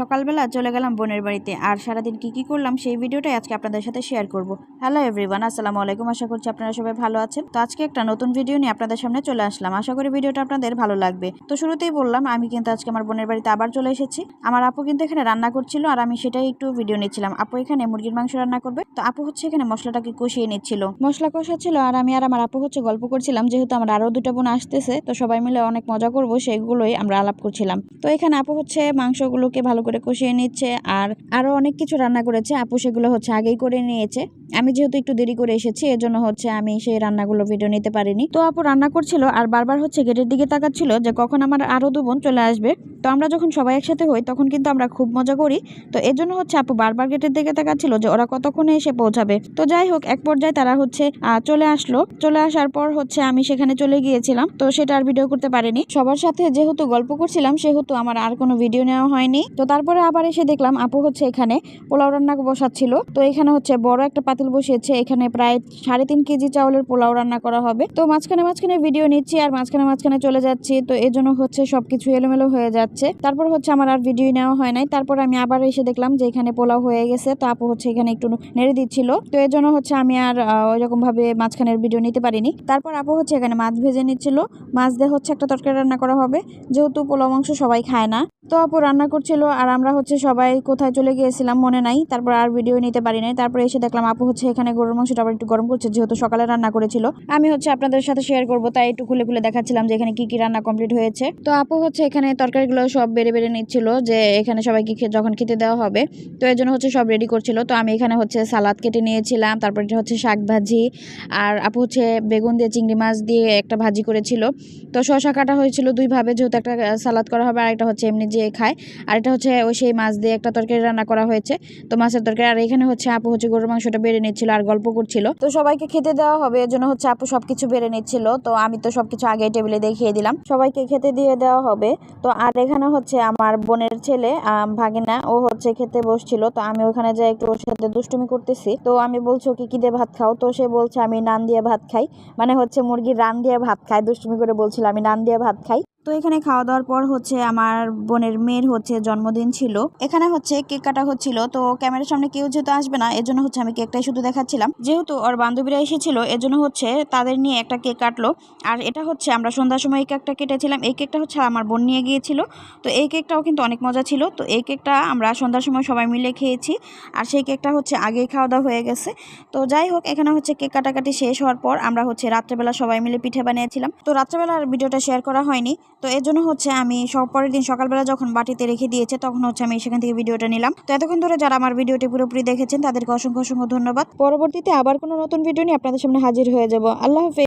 সকালবেলা চলে গেলাম বোনের বাড়িতে। আর সারাদিন কি কি করলাম সেই ভিডিওটাই আজকে আপনাদের সাথে শেয়ার করব। হ্যালো এভরিওয়ান আসসালামু আলাইকুম। আশা করছি আপনারা সবাই ভালো আছেন। তো আজকে একটা নতুন ভিডিও নিয়ে আপনাদের সামনে চলে আসলাম। আশা করি ভিডিওটা আপনাদের ভালো লাগবে। তো শুরুতেই বললাম, আমি কিন্তু আজকে আমার বোনের বাড়িতে আবার চলে এসেছি। আমার আপু কিন্তু এখানে রান্না করছিল আর আমি সেটাই একটু ভিডিও নিচ্ছিলাম। আপু এখানে মুরগির মাংস রান্না করবে। তো আপু হচ্ছে এখানে মশলাটাকে কষিয়ে নিচ্ছিল। মশলা কষাচ্ছিল আর আমি আর আমার আপু হচ্ছে গল্প করছিলাম, যেহেতু আমার আরও দুটো বোন আসতেছে, তো সবাই মিলে অনেক মজা করব সেগুলোই আমরা আলাপ করছিলাম। তো এখানে আপু হচ্ছে মাংসগুলোকে ভালো করে কষিয়ে নিচ্ছে আর আরও অনেক কিছু রান্না করেছে। আপু সেগুলো হচ্ছে আগেই করে নিয়েছে। আমি যেহেতু একটু দেরি করে এসেছি, এজন্য হচ্ছে আমি সেই রান্নাগুলো ভিডিও নিতে পারিনি। তো আপু রান্না করছিল আর বারবার হচ্ছে গেটের দিকে তাকাচ্ছিল যে কখন আমার আরও দু বোন চলে আসবে। তো আমরা যখন সবাই একসাথে হই, তখন কিন্তু আমরা খুব মজা করি। তো এর জন্য হচ্ছে আপু বারবার গেটের দিকে তাকাচ্ছিল যে ওরা কতক্ষণে এসে পৌঁছাবে। তো যাই হোক, এক পর্যায়ে তারা হচ্ছে চলে আসলো। চলে আসার পর হচ্ছে আমি সেখানে চলে গিয়েছিলাম। তো সেটা আর ভিডিও করতে পারিনি। সবার সাথে যেহেতু গল্প করছিলাম, সেহেতু আমার আর কোনো ভিডিও নেওয়া হয়নি। তো তারপরে আবার এসে দেখলাম আপু হচ্ছে এখানে পোলাও রান্না বসাচ্ছিল। তো এখানে হচ্ছে বড় একটা পাতিল বসিয়েছে, এখানে প্রায় সাড়ে তিন কেজি চাউলের পোলাও রান্না করা হবে। তো মাঝখানে মাঝখানে ভিডিও নিচ্ছি আর মাঝখানে মাঝখানে চলে যাচ্ছি। তো এই জন্য হচ্ছে সবকিছু এলোমেলো হয়ে যাচ্ছে। তারপর হচ্ছে আমার আর ভিডিও নেওয়া হয় নাই। তারপর আমি আবার এসে দেখলাম যে এখানে পোলাও হয়ে গেছে। তো আপু হচ্ছে এখানে একটু নেড়ে দিচ্ছিল। তো এর জন্য হচ্ছে আমি আর ওই রকম ভাবে মাঝখানের ভিডিও নিতে পারিনি। তারপর আপু হচ্ছে এখানে মাছ ভেজে নিচ্ছিল। মাছ দিয়ে হচ্ছে একটা তরকারি রান্না করা হবে। যেহেতু পোলাও মাংস সবাই খায় না। তো আপু রান্না করছিল আর আমরা হচ্ছে সবাই কোথায় চলে গিয়েছিলাম মনে নাই, তারপর আর ভিডিও নিতে পারি নাই। তারপর এসে দেখলাম আপু হচ্ছে এখানে গরুর মাংসটা আবার একটু গরম করছে, যেহেতু সকালে রান্না করেছিল। আমি হচ্ছে আপনাদের সাথে শেয়ার করব, তাই একটু খুলে খুলে দেখাচ্ছিলাম যে এখানে কি কি রান্না কমপ্লিট হয়েছে। তো আপু হচ্ছে এখানে তরকারিগুলো সব বেড়ে বেড়ে নিচ্ছিল, যে এখানে সবাইকে যখন খেতে দেওয়া হবে, তো এর জন্য হচ্ছে সব রেডি করছিল। তো আমি এখানে হচ্ছে সালাদ কেটে নিয়েছিলাম, তারপর এটা হচ্ছে শাক ভাজি, আর আপু হচ্ছে বেগুন দিয়ে চিংড়ি মাছ দিয়ে একটা ভাজি করেছিল। তো শশা কাটা হয়েছিল দুইভাবে, যেহেতু একটা সালাদ করা হবে আর একটা হচ্ছে এমনি যে খায়, আর এটা হচ্ছে ওই সেই মাছ দিয়ে একটা তরকারি রান্না করা হয়েছে। তো মাছের তরকারি, আর এখানে হচ্ছে আপু হচ্ছে গরুর মাংসটা বেড়ে নিচ্ছিল আর গল্প করছিল। তো সবাইকে খেতে দেওয়া হবে, এর জন্য হচ্ছে আপু সবকিছু বেড়ে নিচ্ছিল। তো আমি তো সবকিছু আগে টেবিলে দেখিয়ে দিলাম। সবাইকে খেতে দিয়ে দেওয়া হবে। তো আর এখানে হচ্ছে আমার বোনের ছেলে ভাগিনা, ও হচ্ছে খেতে বসছিল। তো আমি ওখানে যাই একটু ওর সাথে দুষ্টুমি করতেছি। তো আমি বলছি কি কি দিয়ে ভাত খাও? তো সে বলছে, আমি নান দিয়ে ভাত খাই। মানে হচ্ছে মুরগির রান দিয়ে ভাত খাই দুষ্টুমি করে বলছিল, আমি নান দিয়ে ভাত খাই। তো এখানে খাওয়া দাওয়ার পর হচ্ছে আমার বোনের মেয়ের হচ্ছে জন্মদিন ছিল। এখানে হচ্ছে কেক কাটা হচ্ছিল, তো ক্যামেরার সামনে কেউ যেহেতু আসবে না এর জন্য হচ্ছে আমি কেকটাই শুধু দেখাচ্ছিলাম। যেহেতু ওর বান্ধবীরা এসেছিল এর জন্য হচ্ছে তাদের নিয়ে একটা কেক কাটলো। আর এটা হচ্ছে আমরা সন্ধ্যার সময় এই কেকটা কেটেছিলাম, এই কেকটা হচ্ছে আমার বোন নিয়ে গিয়েছিল। তো এই কেকটাও কিন্তু অনেক মজা ছিল, তো এই কেকটা আমরা সন্ধ্যার সময় সবাই মিলে খেয়েছি। আর সেই কেকটা হচ্ছে আগেই খাওয়া দাওয়া হয়ে গেছে। তো যাই হোক, এখানে হচ্ছে কেক কাটাকাটি শেষ হওয়ার পর আমরা হচ্ছে রাত্রেবেলা সবাই মিলে পিঠে বানিয়েছিলাম। তো রাত্রেবেলা আর ভিডিওটা শেয়ার করা হয়নি। তো এর জন্য হচ্ছে আমি সব পরের দিন সকালবেলা যখন বাটিতে রেখে দিয়েছে, তখন হচ্ছে আমি সেখান থেকে ভিডিওটা নিলাম। তো এতক্ষণ ধরে যারা আমার ভিডিওটি পুরোপুরি দেখেছেন, তাদেরকে অসংখ্য অসংখ্য ধন্যবাদ। পরবর্তীতে আবার কোনো নতুন ভিডিও নিয়ে আপনাদের সামনে হাজির হয়ে যাব। আল্লাহ হাফেজ।